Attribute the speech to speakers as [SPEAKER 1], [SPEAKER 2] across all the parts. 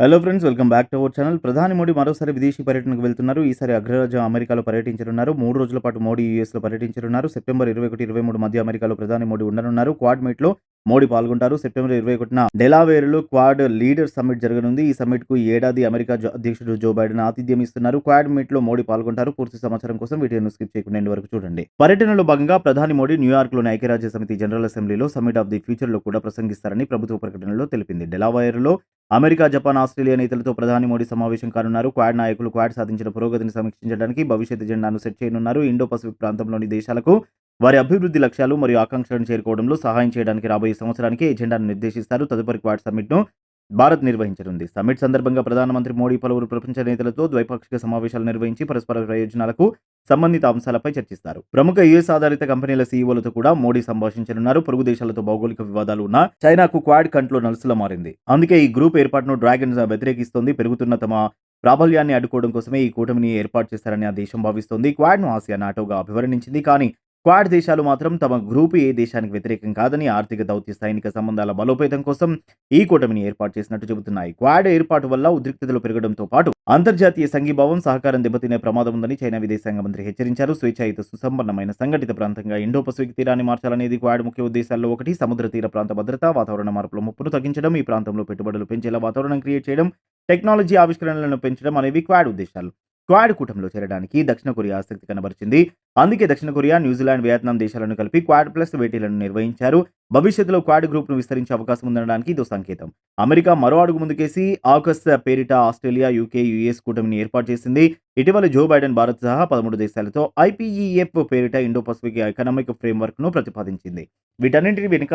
[SPEAKER 1] Hello friends welcome back to our channel ప్రధాని మోడీ మరోసారి విదేశీ పర్యటనకు వెళ్తున్నారు. ఈసారి అగ్రరాజ్యం అమెరికాలో పర్యటించనున్నారు. మూడు రోజుల పాటు మోడీ యూఎస్లో పర్యటించనున్నారు. సెప్టెంబర్ ఇరవై ఒకటి ఇరవై మూడు మధ్య అమెరికాలో ప్రధాని మోడీ ఉండనున్నారు. క్వాడ్ మీట్లో మోడీ పాల్గొంటారు. సెప్టెంబర్ ఇరవై ఒకటిన డెలావేర్లో క్వాడ్ లీడర్ సమ్మిట్ జరగనుంది. ఈ సమ్మిట్కు ఏడాది అమెరికా అధ్యక్షుడు జో బైడెన్ ఆతిథ్యం ఇస్తున్నారు. క్వాడ్ మీట్లో మోడీ పాల్గొంటారు. పూర్తి సమాచారం కోసం వీటిని స్కిప్ చేయకుండా వరకు చూడండి. పర్యటనలో భాగంగా ప్రధాని మోడీ న్యూయార్క్లోని ఐక్యరాజ్య సమితి జనరల్ అసెంబ్లీలో సమ్మిట్ ఆఫ్ ది ఫ్యూచర్లో కూడా ప్రసంగిస్తారని ప్రభుత్వ ప్రకటనలో తెలిపింది. డెలావేర్లో అమెరికా జపాన్ ఆస్ట్రేలియా నేతలతో ప్రధాని మోడీ సమావేశం కానున్నారు. క్వాడ్ నాయకులు క్వాడ్ సాధించిన పురోగతిని సమీక్షించడానికి భవిష్యత్ ఎజెండాను సెట్ చేయనున్నారు. ఇండో పసిఫిక్ ప్రాంతంలోని దేశాలకు వారి అభివృద్ధి లక్ష్యాలు మరియు ఆకాంక్షలను చేరుకోవడంలో సహాయం చేయడానికి రాబోయే సంవత్సరానికి ఎజెండాను నిర్దేశిస్తారు. తదుపరి క్వాడ్ సమ్మిట్ను భారత్ నిర్వహించనుంది. సమ్మిట్ సందర్భంగా ప్రధానమంత్రి మోడీ పలువురు ప్రపంచ నేతలతో ద్వైపాక్షిక సమావేశాలు నిర్వహించి పరస్పర ప్రయోజనాలకు సంబంధిత అంశాలపై చర్చిస్తారు. ప్రముఖ యుఎస్ ఆధారిత కంపెనీల సీఈఓలతో కూడా మోడీ సంభాషించనున్నారు. పొరుగు దేశాలతో భౌగోళిక వివాదాలు ఉన్న చైనాకు క్వాడ్ కంట్లో నలుసులా మారింది. అందుకే ఈ గ్రూప్ ఏర్పాటును డ్రాగన్ వ్యతిరేకిస్తోంది. పెరుగుతున్న తమ ప్రాబల్యాన్ని అడ్డుకోవడం కోసమే ఈ కూటమిని ఏర్పాటు చేశారని ఆ దేశం భావిస్తోంది. క్వాడ్ను ఆసియా నాటోగా అభివర్ణించింది. కానీ క్వాడ్ దేశాలు మాత్రం తమ గ్రూపు ఏ దేశానికి వ్యతిరేకం కాదని ఆర్థిక దౌత్య సైనిక సంబంధాల బలోపేతం కోసం ఈ కూటమిని ఏర్పాటు చేసినట్టు చెబుతున్నాయి. క్వాడ్ ఏర్పాటు వల్ల ఉద్రిక్తతలు పెరగడంతో పాటు అంతర్జాతీయ సంఘీభావం సహకారం దెబ్బతినే ప్రమాదం ఉందని చైనా విదేశాంగ మంత్రి హెచ్చరించారు. స్వేచ్ఛాయుత సుసంపన్నమైన సంఘటిత ప్రాంతంగా ఇండో పసిఫిక్ తీరాన్ని మార్చాలనేది క్వాడ్ ముఖ్య ఉద్దేశాల్లో ఒకటి. సముద్ర తీర ప్రాంత భద్రత వాతావరణ మార్పుల ముప్పును తగ్గించడం ఈ ప్రాంతంలో పెట్టుబడులు పెంచేలా వాతావరణం క్రియేట్ చేయడం టెక్నాలజీ ఆవిష్కరణలను పెంచడం అనేవి క్వాడ్ ఉద్దేశాలు. క్వాడ్ కూటమిలో చేరడానికి దక్షిణ కొరియా ఆసక్తి కనబరిచింది. అందుకే దక్షిణ కొరియా న్యూజిలాండ్ వియత్నాం దేశాలను కలిపి క్వాడ్ ప్లస్ భేటీలను నిర్వహించారు. భవిష్యత్తులో క్వాడ్ గ్రూప్ను విస్తరించే అవకాశం ఉందనడానికి ఇదో సంకేతం. అమెరికా మరో అడుగు ముందుకేసి ఆకస్ పేరిట ఆస్ట్రేలియా యూకే యుఎస్ కూటమిని ఏర్పాటు చేసింది. ఇటీవల జో బైడెన్ భారత్ సహా పదమూడు దేశాలతో ఐపీఈఎఫ్ పేరిట ఇండో పసిఫిక్ ఎకనామిక్ ఫ్రేమ్వర్క్ను ప్రతిపాదించింది. వీటన్నింటి వెనుక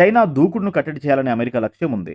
[SPEAKER 1] చైనా దూకుడును కట్టడి చేయాలనే అమెరికా లక్ష్యం ఉంది.